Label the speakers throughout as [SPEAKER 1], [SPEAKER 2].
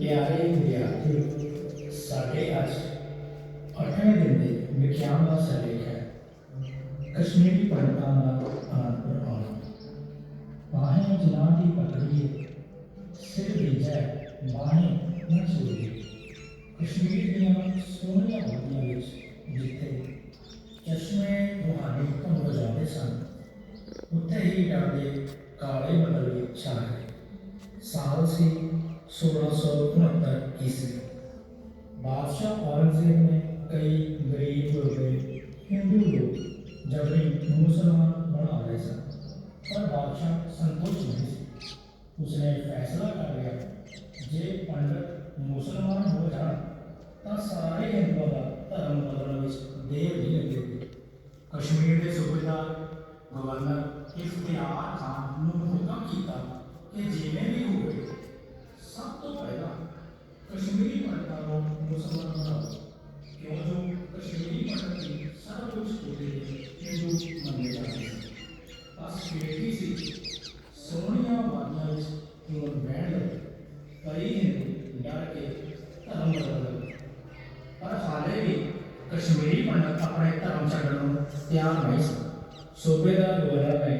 [SPEAKER 1] ਪਿਆਰੇ ਵਿਦਿਆਰਥੀਓ ਸਾਡੇ ਅੱਜ 8ਵੇਂ ਦਿਨ ਦੇ ਵਿਖਿਆਨ ਦਾ ਸਿਰਲੇਖ ਹੈ ਕਸ਼ਮੀਰੀ ਪੰਡਤਾਂ ਦਾ ਆਨੰਦਪੁਰ ਆਉਣਾ ਬਾਹੇ ਜਨਾਂ ਦੀ ਪਕੜੀਏ ਸਿਰ ਵਿਜੈ ਬਾਹੇ ਨਾ ਛੋੜੀਏ ਕਸ਼ਮੀਰ ਦੀਆਂ ਸੋਹਣੀਆਂ ਵਾਦੀਆਂ ਵਿੱਚ ਜਿੱਥੇ ਚਸ਼ਮੇ ਰੂਹਾਨੀ ਘੁੰਮ ਜਾਂਦੇ ਸਨ ਉੱਥੇ ਹੀ ਡਰਦੇ ਕਾਲੇ ਬੱਦਲ ਵੀ ਛਾ ਗਏ ਸਾਲ ਸੀ 1669 ਈਸਵੀ ਬਾਦਸ਼ਾਹ ਔਰੰਗਜ਼ੇਬ ਨੇ ਕਈ ਗਰੀਬ ਗੁਰਬੇ ਹਿੰਦੂ ਲੋਕ ਜਬਰੀ ਮੁਸਲਮਾਨ ਬਣਾ ਰਹੇ ਸਨ ਪਰ ਬਾਦਸ਼ਾਹ ਸੰਤੁਸ਼ਟ ਨਹੀਂ ਸੀ ਉਸਨੇ ਫੈਸਲਾ ਕਰ ਲਿਆ ਜੇ ਪੰਡਤ ਮੁਸਲਮਾਨ ਹੋ ਜਾਣ ਤਾਂ ਸਾਰੇ ਹਿੰਦੂਆਂ ਦਾ ਧਰਮ ਬਦਲਣ ਵਿੱਚ ਦੇਰ ਨਹੀਂ ਲੱਗੇਗੀ ਕਸ਼ਮੀਰ ਦੇ ਸੂਬੇਦਾਰ ਗਵਰਨਰ ਇਫਤਿਆਰ ਖਾਨ ਨੂੰ ਹੁਕਮ ਕੀਤਾ ਕਿ ਜਿਵੇਂ ਵੀ कश्मीरी पंडिता को मुसलमान बनाओ क्यों जो कश्मीरी पंडित जी सारा कुछ होते हिंदू माने जाते हैं। बस बेटी सी सोहनिया वादियाँ क्यों बैठ गए। कई हिंदू डर के धर्म बदल गए। पर हाले भी कश्मीरी पंडित अपने धर्म छड़न तैयार नहीं सन सूबेदार गोरा ने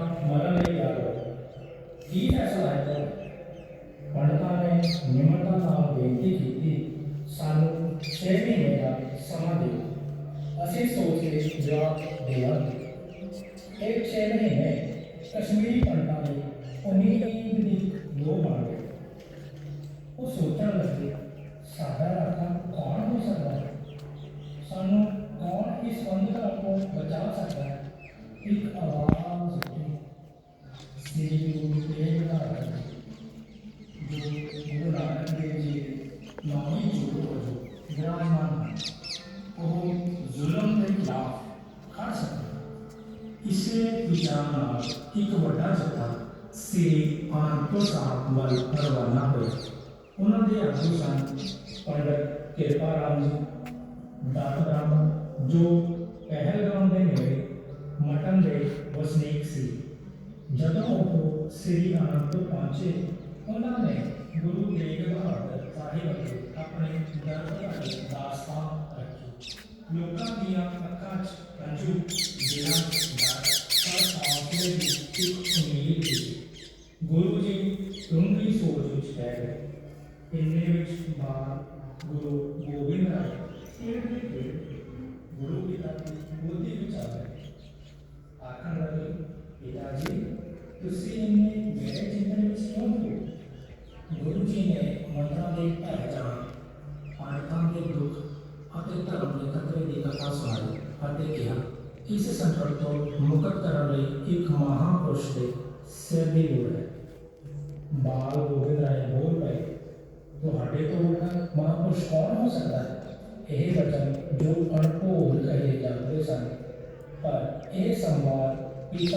[SPEAKER 1] ਨਹੀਂ ਤਾਂ ਮਰਨ ਲਈ ਤਿਆਰ ਰਹੋ ਕੀ ਫੈਸਲਾ ਹੈ ਤੁਹਾਡਾ ਪੰਡਤਾਂ ਨੇ ਨਿਮਰਤਾ ਨਾਲ ਬੇਨਤੀ ਕੀਤੀ ਸਾਨੂੰ 6 ਮਹੀਨੇ ਦਾ ਸਮਾਂ ਦਿਓ ਅਸੀਂ ਸੋਚ ਕੇ ਜਵਾਬ ਦੇਵਾਂਗੇ ਇਹ 6 ਮਹੀਨੇ ਕਸ਼ਮੀਰੀ ਪੰਡਤਾਂ ਲਈ ਉਮੀਦ ਦੀ ਲੋ ਬਣ ਗਏ ਉਹ ਸੋਚਣ ਲੱਗੇ ਸਾਡਾ ਰਾਖਾ ਕੌਣ ਹੋ ਸਕਦਾ ਹੈ ਸਾਨੂੰ ਕੌਣ ਇਸ ਬੰਦਕਾਂ ਤੋਂ ਬਚਾ ਸਕਦਾ ਹੈ ਇੱਕ ਆਵਾਜ਼ ਉੱਠੀ ਸ੍ਰੀ ਗੁਰੂ ਤੇਗ ਜੋ ਗੁਰੂ ਨਾਨਕ ਦੇਵ ਜੀ ਦੇ ਨੌਵੀਂ ਜੋਤ ਵਿਰਾਜਮਾਨ ਹਨ ਉਹ ਜ਼ੁਲਮ ਦੇ ਖਿਲਾਫ ਖੜ ਸਕਦੇ ਇਸੇ ਵਿਚਾਰ ਨਾਲ ਇੱਕ ਵੱਡਾ ਜੱਥਾ ਸ੍ਰੀ ਆਨੰਦਪੁਰ ਸਾਹਿਬ ਵੱਲ ਰਵਾਨਾ ਹੋਇਆ ਉਹਨਾਂ ਦੇ ਆਗੂ ਸਨ ਪੰਡਤ ਕਿਰਪਾ ਰਾਮ ਜੀ ਦਾਤ ਰਾਮ ਜੋ ਪਹਿਲਗਾਮ ਦੇ ਨੇੜੇ ਮਟਨ ਦੇ ਵਸਨੀਕ ਸੀ जगहों को श्री आनंद पहुँचे उन्होंने गुरु तेग बहादुर साहिब अगे अपने दर्द वाली रखी। लोगों दिया अखा च रंजू जिला डर पर हौसले की एक उम्मीद थी। गुरु जी डूँगी सोच विच पै गए। इन्ने विच बार गुरु गोबिंद राय पेड़ दे पेड़ गुरु ਤੁਸੀਂ ਇੰਨੇ ਮੇਰੇ ਚਿੰਤਨ ਵਿੱਚ ਕਿਉਂ ਹੋ ਗੁਰੂ ਜੀ ਨੇ ਮੰਤਰਾਂ ਦੇ ਪਹਿਚਾਨ ਪੰਡਤਾਂ ਦੇ ਦੁੱਖ ਅਤੇ ਧਰਮ ਦੇ ਖਤਰੇ ਦੀ ਕਥਾ ਸੁਣਾਈ ਅਤੇ ਕਿਹਾ ਇਸ ਸੰਕਟ ਤੋਂ ਮੁਕਤ ਕਰਨ ਲਈ ਇੱਕ ਮਹਾਪੁਰਸ਼ ਦੇ ਸਿਰ ਦੀ ਲੋੜ ਹੈ ਬਾਲ ਗੋਬਿੰਦ ਰਾਏ ਬੋਲ ਪਏ ਤੁਹਾਡੇ ਤੋਂ ਵੱਡਾ ਮਹਾਪੁਰਸ਼ ਕੌਣ ਹੋ ਸਕਦਾ ਹੈ ਇਹ ਵਚਨ ਜੋ ਅਣਭੋਲ ਕਹੇ ਜਾਂਦੇ ਸਨ ਪਰ ਇਹ ਸੰਵਾਦ ਪਿਤਾ